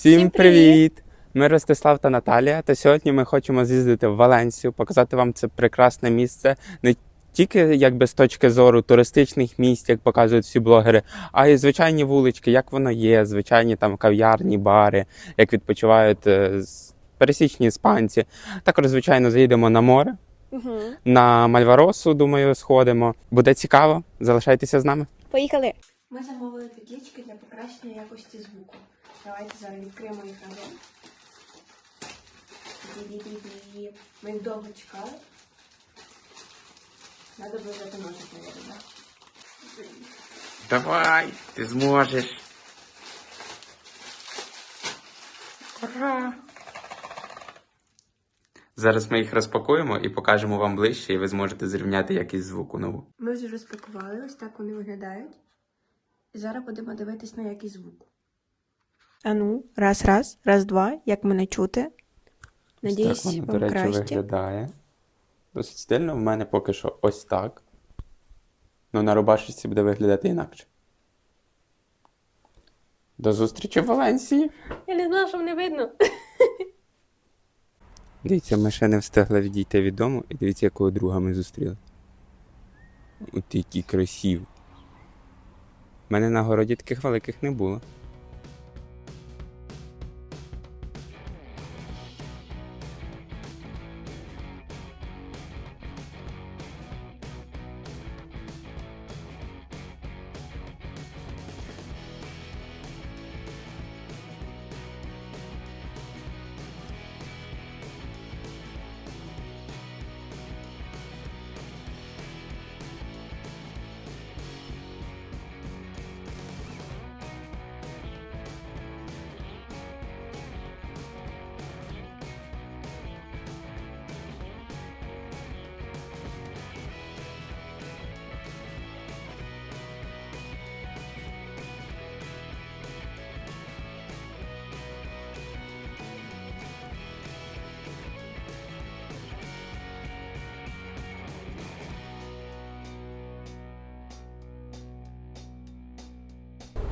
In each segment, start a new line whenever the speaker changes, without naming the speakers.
Всім привіт! Ми Ростислав та Наталія. Та сьогодні ми хочемо з'їздити в Валенсію, показати вам це прекрасне місце не тільки якби з точки зору туристичних місць, як показують всі блогери, а й звичайні вулички, як воно є, звичайні там кав'ярні, бари, як відпочивають е, пересічні іспанці. Також, звичайно, заїдемо на море,
Угу.
на Мальваросу, думаю, сходимо. Буде цікаво. Залишайтеся з нами.
Поїхали. Ми замовили таблички для покращення якості звуку. Давайте зараз відкриємо їх разом. Ді-ді-ді-ді. Ми їх довго чекали. Надо було ножик, мабуть, так?
Давай, ти зможеш. Ура! Зараз ми їх розпакуємо і покажемо вам ближче, і ви зможете зрівняти якість звуку нову.
Ми вже розпакували, ось так вони виглядають. І зараз будемо дивитись на якість звуку. А ну, раз, раз, раз, два, як мене чути. Надіюсь,
так воно,
вам
до речі,
краще.
виглядає. Досить стильно. В мене поки що ось так. Ну, на рубашці буде виглядати інакше. До зустрічі в Валенсії.
Я не знала, що мене видно.
Дивіться, ми ще не встигли відійти від дому, і дивіться, якого друга ми зустріли. От який красивий. У мене на городі таких великих не було.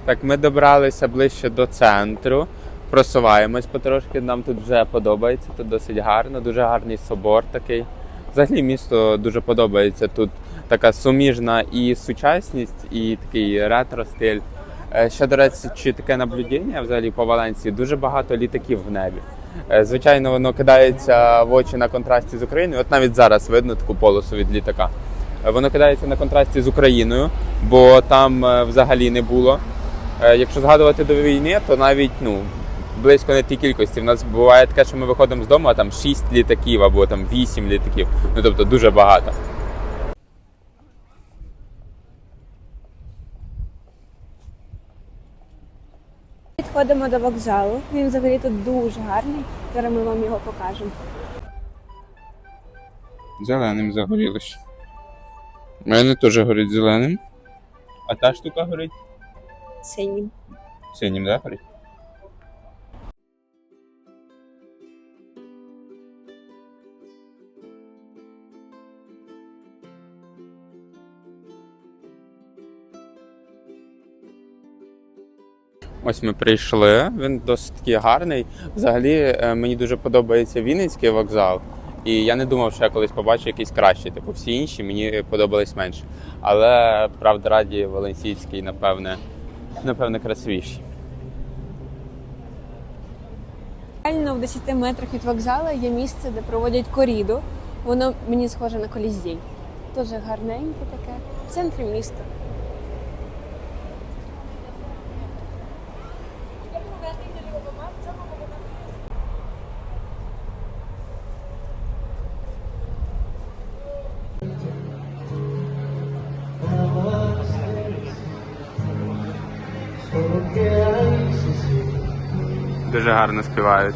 Так, ми добралися ближче до центру, просуваємось потрошки, нам тут вже подобається, тут досить гарно, дуже гарний собор такий. Взагалі місто дуже подобається. Тут така суміжна і сучасність, і такий ретро-стиль. Е, Ще, до речі, таке наблюдення взагалі по Валенції, дуже багато літаків в небі. Е, Звичайно, воно кидається в очі на контрасті з Україною. От навіть зараз видно таку полосу від літака. Е, Воно кидається на контрасті з Україною, бо там взагалі не було. Е, Якщо згадувати до війни, то навіть ну, близько не тій кількості. У нас буває таке, що ми виходимо з дому, а там 6 літаків або там 8 літаків. Ну тобто дуже багато.
Підходимо до вокзалу. Він взагалі тут дуже гарний. Зараз ми вам його покажемо.
Зеленим загорілося. У мене теж горить зеленим. А та штука горить
Синім.
синім, да, горить? Ось ми прийшли. Він досить такий гарний. Взагалі е, мені дуже подобається Вінницький вокзал. І я не думав, що я колись побачу якийсь кращий. Типу всі інші мені подобались менше. Але правда раді Валенсійський, напевне, напевне, красивіші.
Реально в 10 метрах від вокзалу є місце, де проводять коріду. Воно мені схоже на колізій. Дуже гарненьке таке. В центрі міста.
Дуже гарно співають.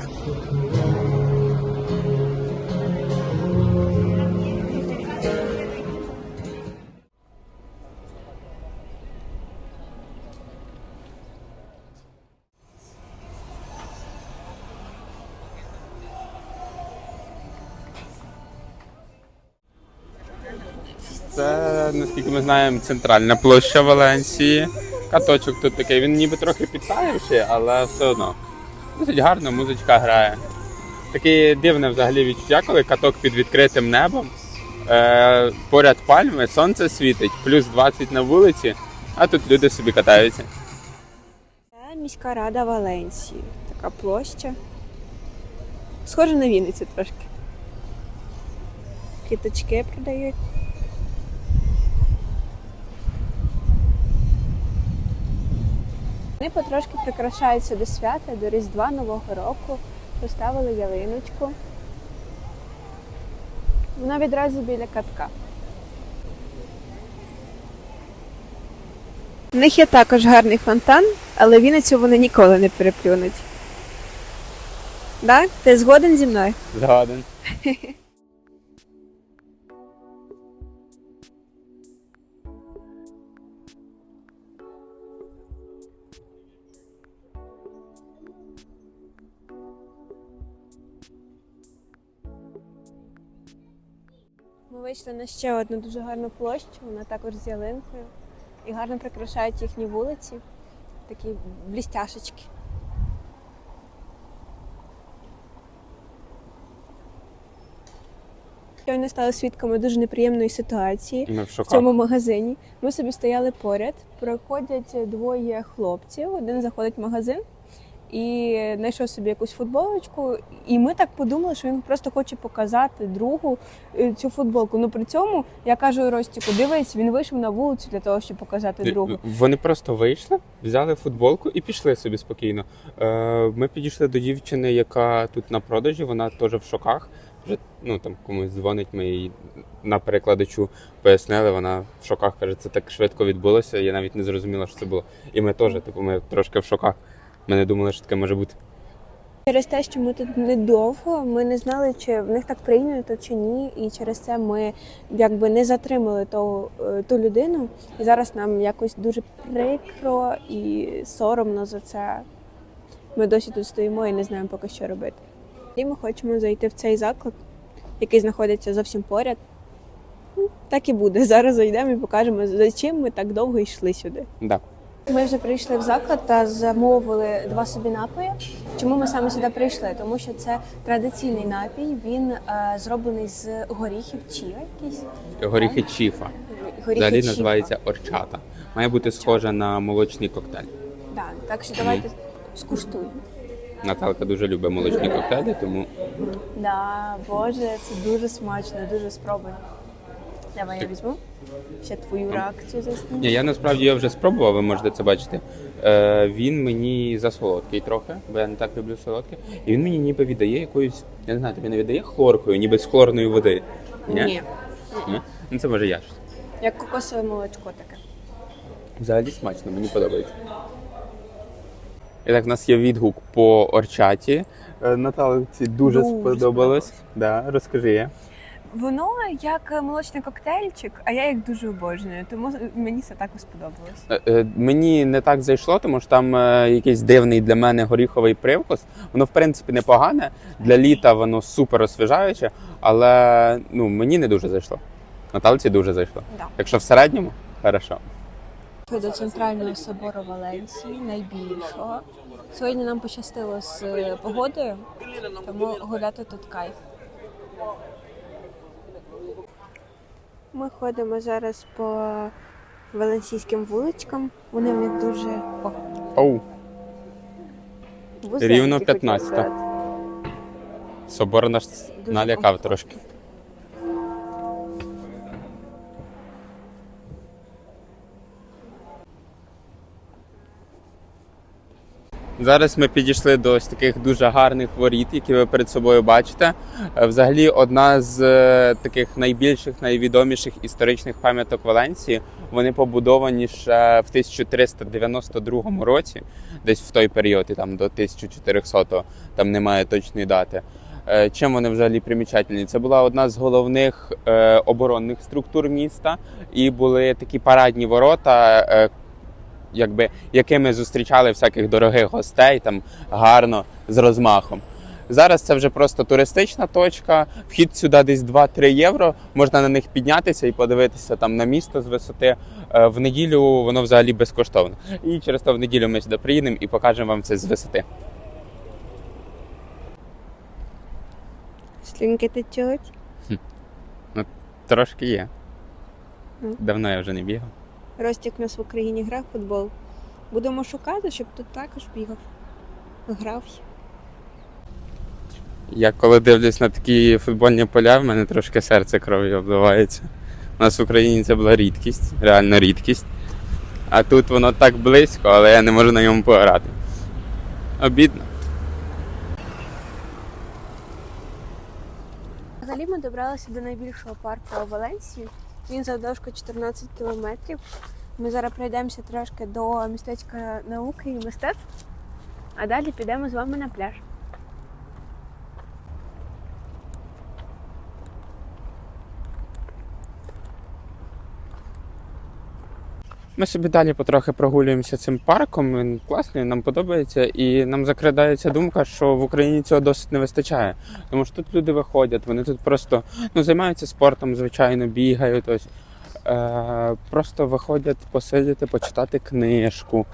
Це, наскільки ми знаємо, центральна площа Валенсії. Каточок тут такий, він ніби трохи підтаявший, але все одно. Досить гарна музичка грає. Таке дивне взагалі відчуття, коли каток під відкритим небом. Е, поряд пальми, сонце світить, плюс 20 на вулиці, а тут люди собі катаються.
Це міська рада Валенсії. Така площа. Схоже на Вінницю трошки. Квіточки продають. Вони потрошки прикрашаються до свята, до Різдва Нового року. Поставили ялиночку. Вона відразу біля катка. У них є також гарний фонтан, але Вінницю вони ніколи не переплюнуть. Так? Ти згоден зі мною?
Згоден.
вийшли на ще одну дуже гарну площу, вона також з ялинкою. І гарно прикрашають їхні вулиці. Такі блістяшечки. Сьогодні стали свідками дуже неприємної ситуації.
Ми в
в цьому магазині. Ми собі стояли поряд. Проходять двоє хлопців. Один заходить в магазин і знайшов собі якусь футболочку. І ми так подумали, що він просто хоче показати другу е, цю футболку. Ну при цьому я кажу Ростіку, дивись, він вийшов на вулицю для того, щоб показати другу.
Вони просто вийшли, взяли футболку і пішли собі спокійно. Е, Ми підійшли до дівчини, яка тут на продажі, вона теж в шоках. Вже ну там комусь дзвонить, ми їй на перекладачу пояснили. Вона в шоках каже, це так швидко відбулося. Я навіть не зрозуміла, що це було. І ми теж, типу, ми трошки в шоках. Ми не думали, що таке може бути.
Через те, що ми тут недовго, ми не знали, чи в них так прийнято чи ні, і через це ми якби не затримали ту, е, ту людину. І зараз нам якось дуже прикро і соромно за це. Ми досі тут стоїмо і не знаємо поки що робити. І ми хочемо зайти в цей заклад, який знаходиться зовсім поряд. Ну, Так і буде. Зараз зайдемо і покажемо, за чим ми так довго йшли сюди.
Да.
Ми вже прийшли в заклад та замовили два собі напої. Чому ми саме сюди прийшли? Тому що це традиційний напій. Він е, зроблений з горіхів чія якісь.
Горіхи чіфа.
Горіхи
Взагалі
чіа.
називається орчата. Має бути схожа на молочний коктейль.
Да, так що давайте скуштуємо.
Наталка дуже любить молочні коктейлі, тому
Да, боже, це дуже смачно, дуже спробуй. Давай я візьму. Ще твою реакцію засніму.
Ні, я насправді його вже спробував, ви можете це бачити. Е, він мені засолодкий трохи, бо я не так люблю солодке. І він мені ніби віддає якоюсь, я не знаю, тобі не віддає хлоркою, ніби з хлорної води.
Ні.
Ні? Ну це може я щось.
Як кокосове молочко таке.
Взагалі смачно, мені подобається. І так, в нас є відгук по орчаті. Е, Наталці дуже,
Дуже
сподобалось. Да, розкажи я.
Воно як молочний коктейльчик, а я їх дуже обожнюю, тому мені це також сподобалось.
Е, е, Мені не так зайшло, тому що там е, якийсь дивний для мене горіховий привкус. Воно, в принципі, непогане. Для літа воно супер освіжаюче, але ну, мені не дуже зайшло. Наталці дуже зайшло.
Да.
Якщо в середньому, хорошо.
До центрального собору Валенції, найбільшого. Сьогодні нам пощастило з е, погодою, тому гуляти тут кайф. Ми ходимо зараз по валенсійським вуличкам. Вони в них дуже О,
Оу,
вузенькі,
Рівно
хотіла
15.
сказати.
собор наш
Дуже
налякав
комфортно.
трошки. Зараз ми підійшли до ось таких дуже гарних воріт, які ви перед собою бачите. Е, Взагалі, одна з е, таких найбільших, найвідоміших історичних пам'яток Валенції. Вони побудовані ще в 1392 році, десь в той період, і там до 1400, там немає точної дати. Е, Чим вони взагалі примічательні? Це була одна з головних оборонних структур міста, і були такі парадні ворота, якби якими зустрічали всяких дорогих гостей, там гарно з розмахом. Зараз це вже просто туристична точка. Вхід сюди десь 2-3 євро. Можна на них піднятися і подивитися там на місто з висоти. Е, в неділю воно взагалі безкоштовно. І через то в неділю ми сюди приїдемо і покажемо вам це з висоти.
Слінки течуть?
Ну, трошки є.
Ну.
Давно я вже не бігав.
Ростік у нас в Україні грав в футбол. Будемо шукати, щоб тут також бігав. Грав.
Я коли дивлюсь на такі футбольні поля, в мене трошки серце кров'ю обливається. У нас в Україні це була рідкість, реально рідкість. А тут воно так близько, але я не можу на ньому пограти. Обідно.
Взагалі ми добралися до найбільшого парку у Валенсії. Він завдовжки 14 кілометрів. Ми зараз пройдемося трошки до містечка науки і мистецтв, а далі підемо з вами на пляж.
Ми собі далі потрохи прогулюємося цим парком. Він класний, нам подобається, і нам закрадається думка, що в Україні цього досить не вистачає. Тому що тут люди виходять, вони тут просто ну, займаються спортом, звичайно, бігають. Ось, е, просто виходять посидіти, почитати книжку.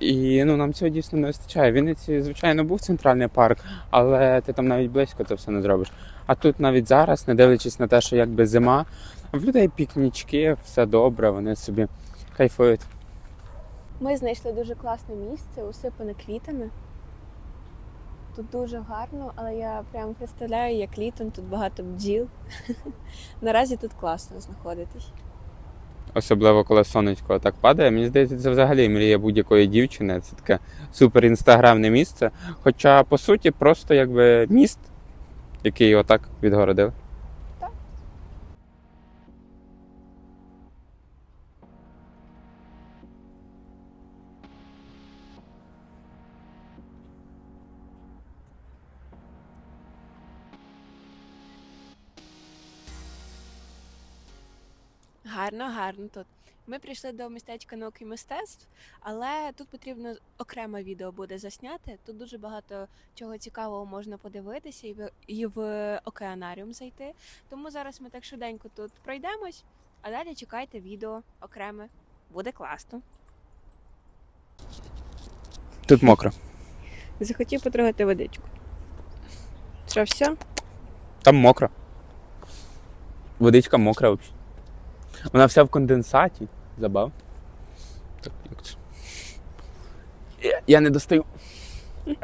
І ну, нам цього дійсно не вистачає. В Вінниці, звичайно, був центральний парк, але ти там навіть близько це все не зробиш. А тут навіть зараз, не дивлячись на те, що якби зима, в людей пікнічки, все добре, вони собі кайфують.
Ми знайшли дуже класне місце, усипане квітами. Тут дуже гарно, але я прям представляю, як літом тут багато бджіл. Наразі тут класно знаходитись.
Особливо коли сонечко так падає. Мені здається, це взагалі мрія будь-якої дівчини. Це таке супер інстаграмне місце. Хоча, по суті, просто якби міст, який отак відгородив.
Гарно, гарно тут. Ми прийшли до містечка науки і мистецтв, але тут потрібно окреме відео буде засняти. Тут дуже багато чого цікавого можна подивитися і в, і в океанаріум зайти. Тому зараз ми так швиденько тут пройдемось, а далі чекайте відео окреме. Буде класно.
Тут мокро.
Захотів потрогати водичку. Що, все?
Там мокро. Водичка мокра взагалі. Вона вся в конденсаті. Забав. Так, як це? Я, не достаю.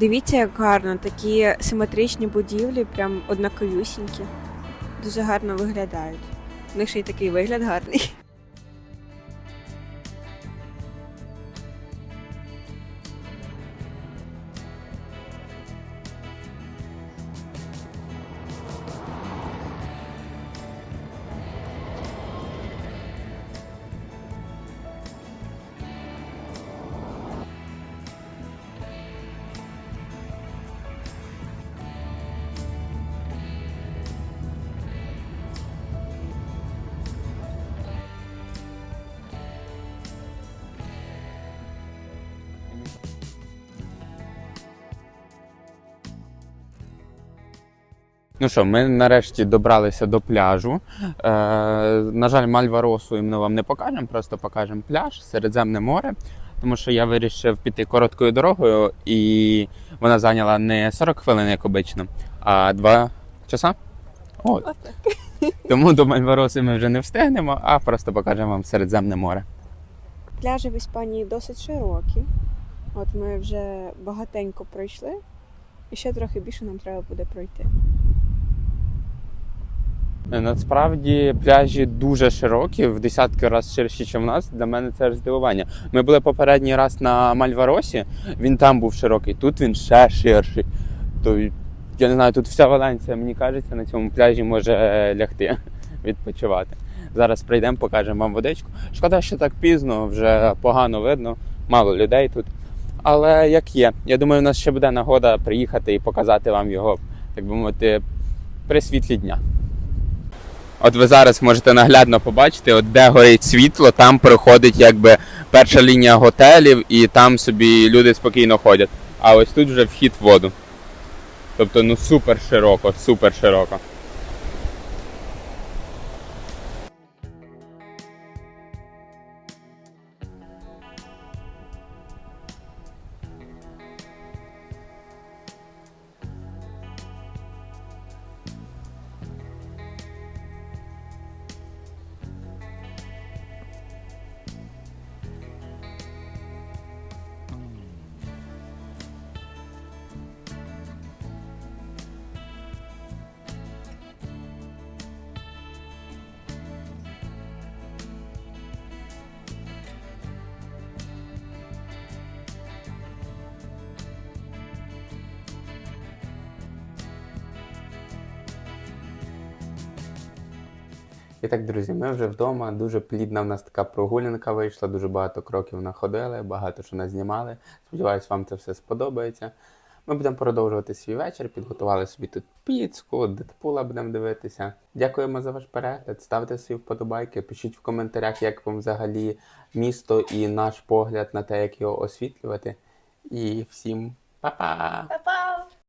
Дивіться, як гарно, такі симетричні будівлі, прям однаковюсінькі. Дуже гарно виглядають. У них ще й такий вигляд гарний.
Ну що, ми нарешті добралися до пляжу. Е, на жаль, Мальваросу ми вам не покажемо, просто покажемо пляж, Середземне море. Тому що я вирішив піти короткою дорогою, і вона зайняла не 40 хвилин, як обично, а 2 часа. От. Тому до Мальвароси ми вже не встигнемо, а просто покажемо вам Середземне море.
Пляжі в Іспанії досить широкі. От ми вже багатенько пройшли, і ще трохи більше нам треба буде пройти.
Е, Насправді пляжі дуже широкі, в десятки разів ширші, ніж в нас. Для мене це аж здивування. Ми були попередній раз на Мальваросі, він там був широкий, тут він ще ширший. То я не знаю, тут вся Валенція, мені кажеться, на цьому пляжі може е, лягти, відпочивати. Зараз прийдемо, покажемо вам водичку. Шкода, що так пізно, вже погано видно, мало людей тут. Але як є, я думаю, у нас ще буде нагода приїхати і показати вам його, так би мовити, при світлі дня. От ви зараз можете наглядно побачити, от де горить світло, там проходить якби перша лінія готелів, і там собі люди спокійно ходять. А ось тут вже вхід в воду. Тобто, ну супер широко, супер широко. І так, друзі, ми вже вдома. Дуже плідна в нас така прогулянка вийшла, дуже багато кроків находили, багато що назнімали. Сподіваюсь, вам це все сподобається. Ми будемо продовжувати свій вечір, підготували собі тут піцку, Дедпула будемо дивитися. Дякуємо за ваш перегляд. Ставте свої вподобайки, пишіть в коментарях, як вам взагалі місто і наш погляд на те, як його освітлювати. І всім па-па!